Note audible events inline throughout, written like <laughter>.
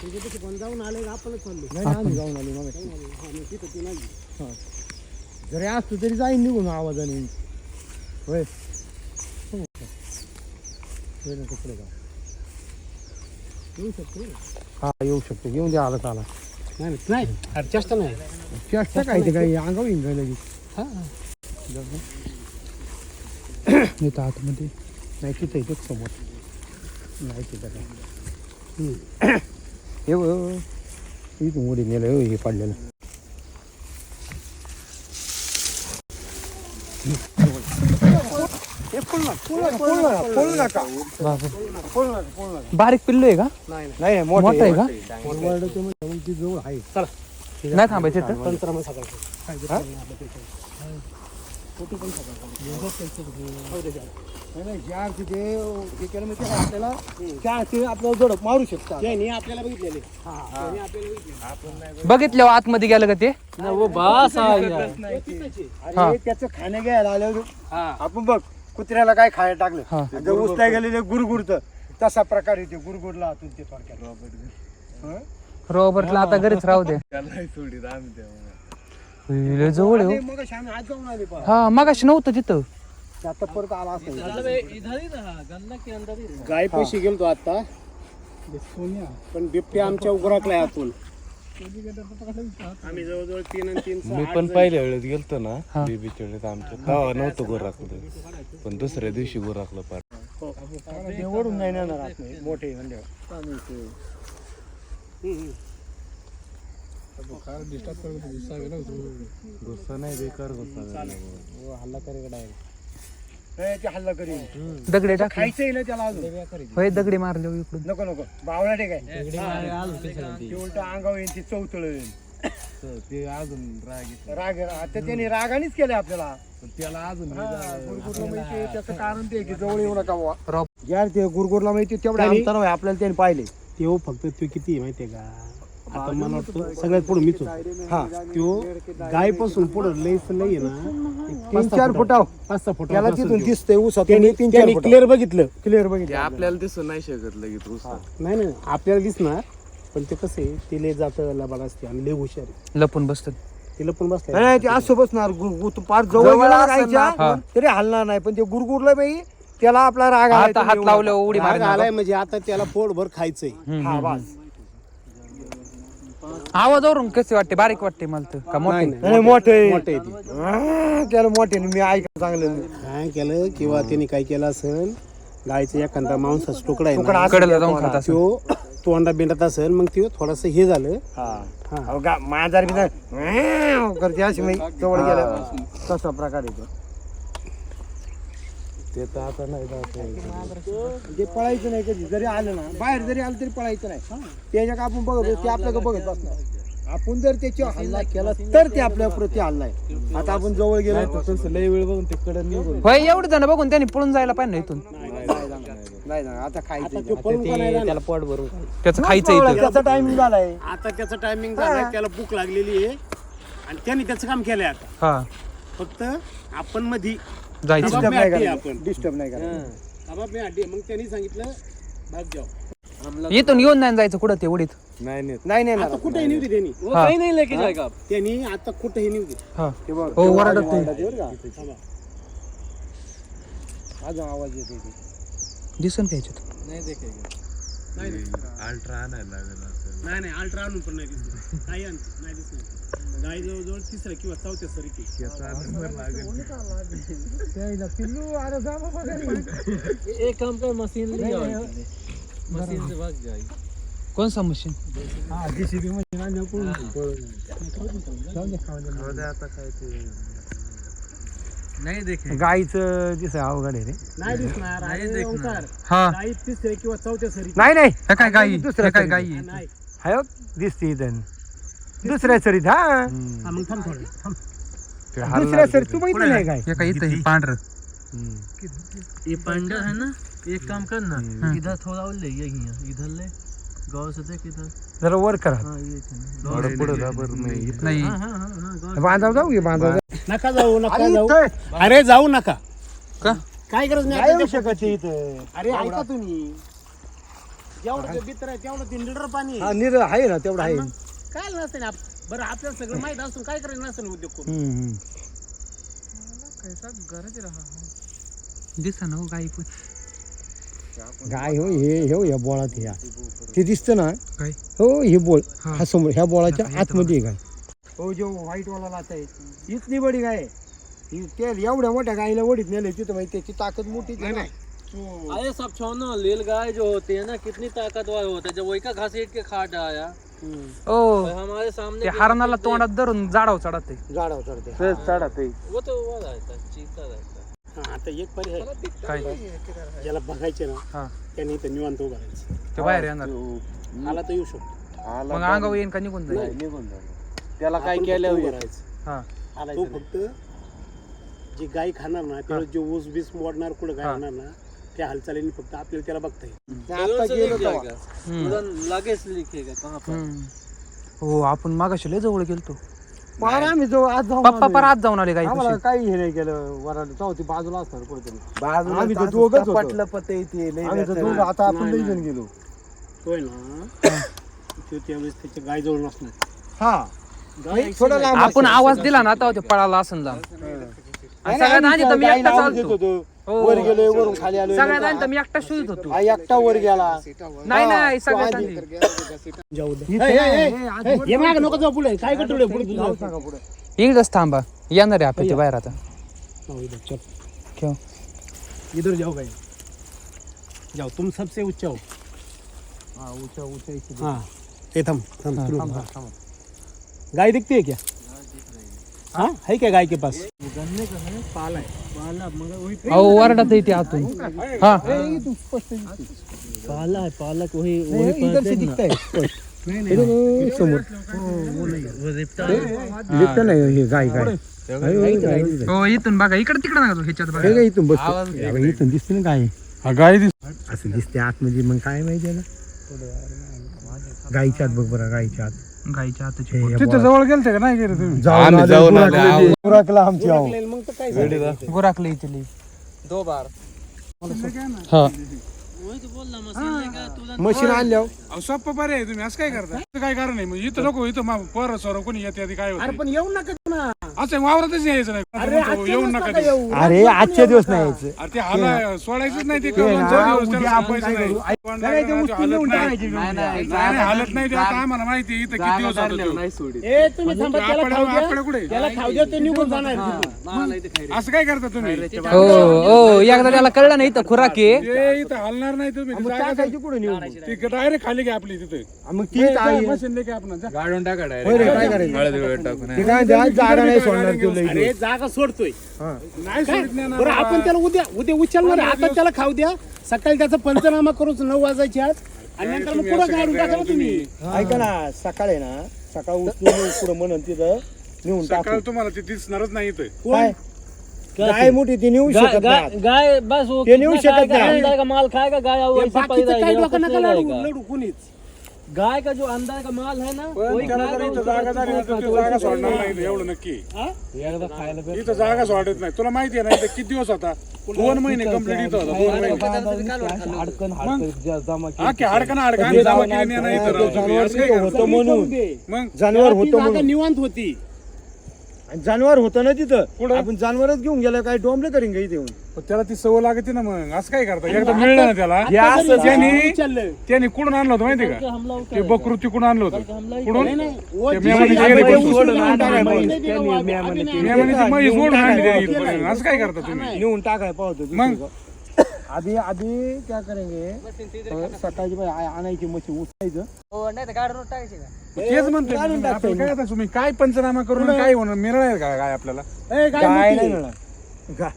त्याच्यापेक्षा पण जाऊन आले का आपणच चाललो नाही आम्ही जाऊन आलो मग. हा तिथं ती नाही. हा. जरी असतो तरी जाईन निघून आवाजाने. होय. होय ना तिकडे का येऊ शकतो हा येऊ शकतो. घेऊन द्या आला आला. नाही नाही अरे चेष्टा नाही. चेष्टा काय ते काही अंगावर येईन काय लगेच? हा नाही तर <coughs> आतमध्ये. नाही तिथं इथंच समोर. नाही तिथं काय हे इथून उडी नेलं हो पडलेलं बारीक पिल्लू आहे का नाही नाही मोठं आहे का जवळ आहे चला नाही थांबायचं पण सकाळचं नाही, नाही ज्या तिथे हे केलं म्हणजे ते आपल्याला त्या ते आपल्याला जोडक मारू शकतात त्यांनी आपल्याला बघितलेले त्यांनी आपल्याला बघितलेले बघितल्यावर आतमध्ये गेलं का ते? अरे त्याचं खाणे घ्यायला आलं हा. आपण बघ कुत्र्याला काय खायला हा. टाकलं जर उचलाय गेले ते गुरगुरत. तसा प्रकार येते गुरगुरला आतून ते थोडक्यात. हं? रॉबर्टला आता घरीच राहू दे. लय जवळ आहे हो. मग अशी आम्ही आज जाऊन आले पहा. हा मगाशी नव्हतं तिथं. आता परत आला असेल. गाय पैसे गेलतो आता. पण बिबट्या आमच्या उघराकलाय आतून. आम्ही जवळजवळ तीन आणि तीन मी पण पहिल्या वेळेस गेलतो ना हा. बेबीच्या वेळेस आमच्या. तेव्हा नव्हतं गोराकलं पण दुसऱ्या दिवशी गोराकलं पार. ओढून नाही नेणार आतमध्ये, मोठे म्हणजे. गुस्सा नाही बेकार गुस्सा. हल्ला हल्ला दगडे टाक खायचं येईल त्याला अजून होय दगडी मारले हो इकडून नको नको बावळा ते काय उलट अंगावर येईल ते चौतळ येईल ते अजून राग. राग आता त्याने रागानेच केले आपल्याला पण त्याला अजून गुरगुरला माहिती त्याचं कारण ते की जवळ येऊ नका यार ते गुरगुरला माहिती तेवढ्या आहे, आपल्याला त्याने पाहिले तो फक्त तो किती आहे माहितीये का आता मला वाटतं सगळ्यात पुढे मीच होतो हा तो गायपासून पुढे लय आहे ना. तीन चार फुटाव पाच सहा फुट. त्याला तिथून दिसतंय ऊसात त्यांनी तीन चार फुटाव क्लिअर बघितलं. क्लिअर बघितलं. आपल्याला दिसून नाही शकत लगेच उस्ता नाही नाही. आपल्याला दिसणार पण ते कसं आहे ते लय जातं लबाड असते आणि लय हुशार आहे. लपून बसतात. नाही, नाही ते असं बसणार. गु- गु- तू पार जवळ जवळ गेला असेल गायच्या, ना. तरी हलणार नाही. पण ते गुरगुरला बाई त्याला आपला राग आला, आता हात येऊ लावले नका. उडी मारणार आलाय म्हणजे आता त्याला पोटभर खायचंय. हा बस. आवाजावरून कसे वाटते? बारीक वाटते मला तर. का मोठे. नाही, मोठे. मोठे त्याला मोठे मी ऐका चांगलं. काय केलं? किंवा त्यांनी काय केलं असेल? गायचं एखादा मांसाचा तुकडा आहे तुकडा ना, असेल कडेला त्या जाऊन खात तोंडात. असेल. तो तोंडा बिंडत असेल मग ते थोडस हे झालं. हा. हा. म्याव करते अशी मी. जवळ गेलं. तसा प्रकार येतो ते तर आता नाही जात ते पळायचं नाही कधी. जरी आलं ना बाहेर जरी आलं तरी पळायचं नाही. त्याच्या का आपण बघत ते आपल्याकडे बघत बसणार. आपण जर त्याच्यावर हल्ला केला तर ते आपल्या प्रती हल्ला आहे आता आपण जवळ गेलो. तसं लय वेळ बघून ते कडे निघून होय एवढे जण बघून त्यांनी पळून जायला पाहिजे ना इथून. नाही ना आता खायचं तो पळून का नाही जाणार? पोट भरून. त्याचं खायचं इथं. त्याचा टायमिंग झालाय. आता त्याचं टायमिंग झालं त्याला भूक लागलेली आहे. आणि त्याने त्याचं काम केलंय आता. हा. फक्त आपण मधी जायचं. डिस्टर्ब नाही नाही करायचं. डिस्टर्ब नाही करायचं. बाबा मी अड्डी मग त्यांनी सांगितलं भाग जाऊ इथून येऊन नाही जायचं कुठं ते उडीत? नाही नेत. नाही नाही आता कुठेही निवती त्यांनी? हा. त्यांनी आता कुठेही निवती हा. ते बघ, हो, वरडत नाही. आवाज येतो. दिसून घ्यायचं नाही नाही अल्ट्रा आणायला लागेल नाही नाही. अल्ट्रा आणून पण नाही दिसत. काही आणते नाही दिसत. गाय जवळजवळ तिसऱ्या किंवा चौथ्या त्याला पिल्लू, अरे जा बाबा घरी. एक काम कर मशीन ले आओ मशीन से भाग जाएगी कोण सा मशीन? हा, JCB मध्ये नांद्या पळून. जाऊ. दे, खाऊ दे. जाऊ दे आता काय ते. नहीं देखे. गाईचं दिसाय अवघड आहे रे. नाही दिसणार नाही अरे दिसणार. ओंकार, हा. गाई तिसऱ्या किंवा चौथ्या सरी नाही नाही. हे काय गाई हे काय. गाई. आहे? नाही. हाय हो, दिसते इथं. दुसऱ्या सरीत हा? हा, मग थांब थोडं. थांब दुसऱ्या सरीत तू बघितलं नाही काय? हे काय इथं हे पांढरं. ये पांडा है ना एक काम कर ना. इधर थोड़ा और ले यही है इधर ले से देख इधर जरा वर करा. हाँ ये। थोडं पुढं इथं. नाही. हाँ हाँ हाँ हाँ बांधाव जाऊ घे बांधाव जाऊ. नका जाऊ नका अरे जाऊ. इथं? अरे जाऊ नका. का? काय गरज काय नाही येऊ शकत आहे इथं. अरे ऐका तुम्ही. जेवढं ते बितर आहे तेवढं तीन लिटर पाणी हा आहे. निर आहे ना तेवढं आहे. काय नसतं ना आप- बरं आपल्याला सगळं माहीत असून काय करायचं नसतं ना उद्योग करून? हम्म, हम्म. दिसा ना हो गाई पण. गाय हो हे हे हो या बोळात ह्या ते दिसतं ना? काय? हो हे बोळ. हा. हा समोर ह्या बोळाच्या आतमध्ये आहे. गाय हो जो व्हाईट वाला लाचा आहे इतनी बडी गाय आहे. ही ते एवढ्या मोठ्या गायीला वडीत नेले तिथं माहिती त्याची ताकद मोठी ना. अरे सब छोड़ो लील गाय जो होती है ना कितनी ताकतवर होता. है जब वही का घसीट के खा डाया ओ. और हमारे सामने ते हरणाला तोंडात धरून जाडाव चढत. झाडावर चढते चढत. वो तो वो रहता है चीता रहता है हा, आता एक पर्याय काय? ज्याला बघायचे ना हा. त्यांनी इथं निवांत उभं राहायचं. ते बाहेर येणार. आला तर येऊ शकतो. मग अंगावर येईन का निघून जाईल? निघून त्याला काय आपण केलं फक्त उभं राहायचं. हा. तो फक्त जी गाय खाणार ना त्यावेळेस जे ऊस बीस मोडणार कुठं गाय हा. खाणार ना त्या हालचालीने फक्त आपल्याला त्याला बघता येईल. आता गेलो तेव्हा. लगेच लिखेगा कहाँ पर हम्म. हो आपण मागाशी लय जवळ गेलतो. पार आम्ही जो आज जाऊन पप्पा आलोय. पर आज जाऊन आले गाई आम्हाला काही हे नाही केलं वराड. ती बाजूला असणार कुठेतरी बाजूला आम्ही तर तास दोघंच होतो. पटलं पत आम्ही तर. दोघं आता आपण नाही, लई. जण गेलो. तो आहे ना? <coughs> तो त्यावेळेस त्याच्या गाय जवळ नसणार. हा. गाय थोडं लांब आपण. आवाज दिला ना तेव्हा ते पळाला असं लांब नाही, सगळ्यात आधी तर मी एकटा चालतो होतो. हो. वर गेलोय वरून खाली आलोय सगळ्यात मी एकटा शोधत होतो. हा एकटा वर गेला. नाही हा, नाही सगळ्यात जाऊ दे. मागं नको जाऊ पुढे. काय करतो पुढे? तुझं सांगा पुढे. इकडंच थांबा. येणार आहे आपल्या ते बाहेर आता. हाँ, इधर चल. क्यों इधर जाओ भाई जाओ तुम सबसे ऊंचा हो. हा. हाँ ये हाँ, थम, थम। गाय दिखती है क्या? हाँ है क्या गाय के पास? पाला है पाला मगर वही अहो वरडात येते आतून हा। पाला है पालक वही नाही, वही इधर से पाते हैं दिखता है। स्पष्ट. नहीं इधर वो समोर वो रिप्टा है। दिखतं नाही हे गाय गाय। गाय, गाय, गाय, गाय. हो। इथून बघा इकडे तिकडे नका जाऊ, ह्याच्यात हे बघा काय इथून बस आवाज़ इथून दिसते ना गाय। गाय असं दिसते आतमध्ये मग काय माहिती ना गायच्या आत बघ बरं गायच्या आत हाताची हे तिथे. जवळ गेलते का? नाही गेले तुम्ही? जाऊन आम्ही आलो, जाऊन आलो, गुराखले, आहो. गुराखला आमची आहो. मग तर काय गुराकले इथली. दो बार. हा. वही तो बोल रहा मशीन आणल्या अहो सोप्पा पर्याय आहे तुम्ही. असं काय करता इथं काय कारण नाही मग इथं नको इथं मा- पोरं सोरं कोणी येते आधी काय अरे होतं पण येऊ नका तू ना असं वावरातच यायचं नाही. अरे आजच्या येऊन दिवस नका नका ते. येऊ. अरे आजच्या दिवस नाही यायचं. अरे ते हाला सोडायचंच नाही ते ते ना, दिवस उद्या त्याला आपण काय नाही. करू? नाही, नाही ते ते नेऊन हालत टाकायची नाही. नाही. नाही, हालत नाही. ते आता आम्हाला माहिती? आहे, इथं किती दिवस होता तो. ए तुम्ही थांबा त्याला आपल्या- खाऊ द्या. आपल्या कुठे? त्याला खाऊ द्या ते निघून जाणार तिथून. असं काय करता तुम्ही? हो हो एकदा त्याला कळलं नाही तर खुराक ते इथं हलणार नाही तुम्ही. मग टाकायची कुठे नेऊन ती डायरेक्ट खाली घ्या आपली तिथे. मग आहे मशीन लेके आपण जा. होय रे, काय करायचं ते काय जागा नाही सोडणार. अरे जागा सोडतोय. नाही सोडित नाही ना बरं. आपण त्याला उद्या उद्या उचलणार आहे. आता त्याला खाऊ द्या. सकाळी त्याचा पंचनामा करूच नऊ वाजायची आज. आणि नंतर मग पुढे काढून टाका ना तुम्ही. ऐका ना सकाळी ना सकाळ उचलून पुढे म्हणून तिथं नेऊन टाकू. सकाळ तुम्हाला ते दिसणारच नाही इथं. काय? गाय मोठी ती नेऊ गाय शकत गाय नाही. गाय बस वो ये नहीं. कितना का माल खाएगा गाय बाकीचं काही डोकं नका नहीं लढू रहेगा। लढू कोणीच. गाय का जो अंदर का माल है ना वही त्याला जर इथं उसको जागा झाली ना तर तो जागा सोडणार नाही इथं, एवढं नक्की. इथं जागा सोडत नाही. तुला माहिती आहे ना इथं किती दिवस होता दोन महिने कंप्लीट इथं होता दोन महिने. हा की हाडकन हाडकन जमा केली नाही ना इथं राव तुम्ही असं काय होतं करता? म्हणून मग? जनावर ती होतं म्हणून निवांत होती. आणि जनावर होतं ना तिथं. कुठं? आपण जनावरच घेऊन गेलं काय डोंबले करीन का इथे येऊन? पण त्याला ती सवय लागते ना मग. असं काय करता? एकदा मिळलं ना त्याला? त्यांनी कुठून आणलं होतं माहिती का? हमला ते बकरू तिकडून आणलं होतं? कुठून? नाही, नाही. ओ, ते जी- मेमणीची जी- गेली जी- बसून. उचलून नेऊन टाकायला पाहिजे. त्यांनी मेमणीची- मी म्हैस ओढून आणली. त्यांनी इथपर्यंत. असं काय करता तुम्ही? नेऊन टाकाय पाहतो मग? आधी आधी क्या करेंगे? सकाळची बाई आ- आणायची मशी उठायचं तेच म्हणतो काढून टाकतोय काय आता तुम्ही काय पंचनामा करून काय होणार? मिळणार का काय आपल्याला? ए, गाय गाय मोठी नाही आहे. मिळणार. गा-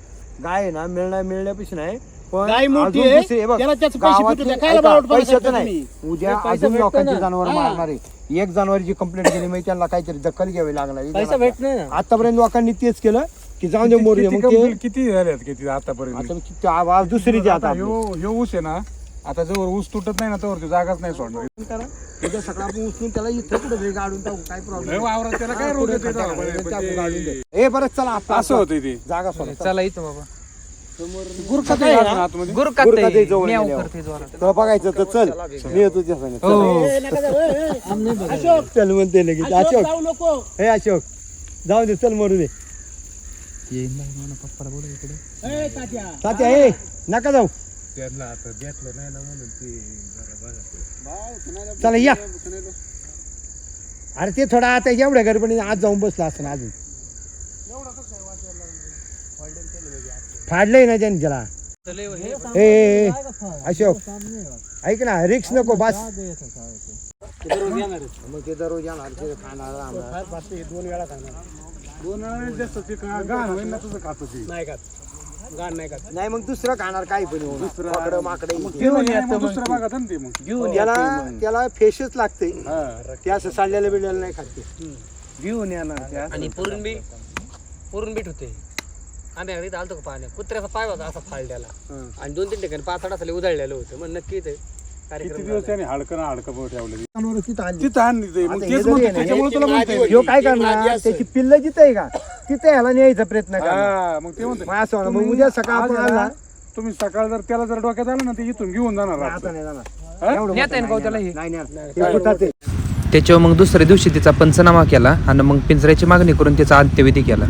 गाय आहे ना मिळणार मिळण्यापेक्षा नाही पण गाय मोठी अजून आहे. दुसरी- हे बघ, त्याला त्याचे पैसे गावातले- भेटू द्या. कायला ऐका, बावटपणा पैशाचं नाही. उद्या पैसे अजून भेटतो लोकांची ना. जनावर हा. मारणार आहे. एक जनावरची कंप्लेंट केली म्हणजे त्यांना काहीतरी दखल घ्यावी लागणार आहे. पैसा भेटणे ना. आतापर्यंत लोकांनी तेच केलं. की जाऊन दे मोर किती मग ते. किती झाल्यात किती आतापर्यंत? आता किती आवाज दुसरीची आता आता आपली. ह्यो ह्यो ऊस आहे ना आता जवळ ऊस तुटत नाही ना तर ती जागाच नाही सोडणार. करा. उद्या सकाळ आपण उचलून त्याला इथं कुठं टाकू? काय लय प्रॉब्लेम वावरात त्याला काय येते बरं, ए चला आपलं असं होतं ते. जागा सोडा. चला इथं बाबा. गुरखत आहे ना आतमध्ये. गुर गुरकात आहे जवळ म्याव गेल्यावर. करते जोरात. तुला बघायचं तर चल. मी येतो तुझ्या संग. चल. अशोक चल म्हणते लगेच. अशोक. हे अशोक. जाऊ दे चल मरू दे. येईन बाई म्हणा पप्पाला बोलव इकडे. तात्या. हे नका जाऊ. त्यांना आता भेटलं नाही ना म्हणून ते जरा बघा चला या. अरे ते थोडा आता एवढ्या गडबडीने आज जाऊन बसला असं अजून. फाडलंय ना त्यांनी त्याला. ए, अशोक ऐक ना रिक्स नको बस. मग ते दररोज येणार ते खाणार आम्हाला. दोन वेळा जास्त ते का- घाण होईल ना तुझं खातं. ते नाही मग दुसरं खाणार काही पण दुसरं माकडे घेऊन येतं दुसरं बघा ना ते मग. त्याला त्याला फेशच लागते. हा ते असं चाललेलं बिडलेलं नाही खाते घेऊन येणार त्या. आणि पुरून बी पुरून बीट होते आम्ही अगदी आलतो का पाण्यात? कुत्र्याचा पाय होता असा फाळल्याला आणि दोन तीन ठिकाणी पाच असले उधळलेलं होतं. मग नक्की ते किती कार्यक्रम दिवस त्याने हाडकं ना हाडकं ठेवलं जनावरं तिथं आणली. तिथं आणली ते मग आता तेच हे जरी म्हणतो आहे ना, त्याच्यामुळे तुला म्हणतोय मी. ह्यो काय करणार त्याची पिल्ल जिथं आहे का तिथे ह्याला न्यायचा प्रयत्न करणार हा मग ते म्हणतो मग असं होणार. मग उद्या सकाळ आपण आला तुम्ही सकाळ जर त्याला जर डोक्यात आलं ना ते इथून घेऊन जाणार रातचं. आता नाही जाणार? एवढं नेता मोठं येईन का नाही त्याला? नाही नेणार. ते फुटात आहे. त्याच्यावर मग दुसऱ्या दिवशी तिचा पंचनामा केला आणि मग पिंजऱ्याची मागणी करून त्याचा अंत्यविधी केला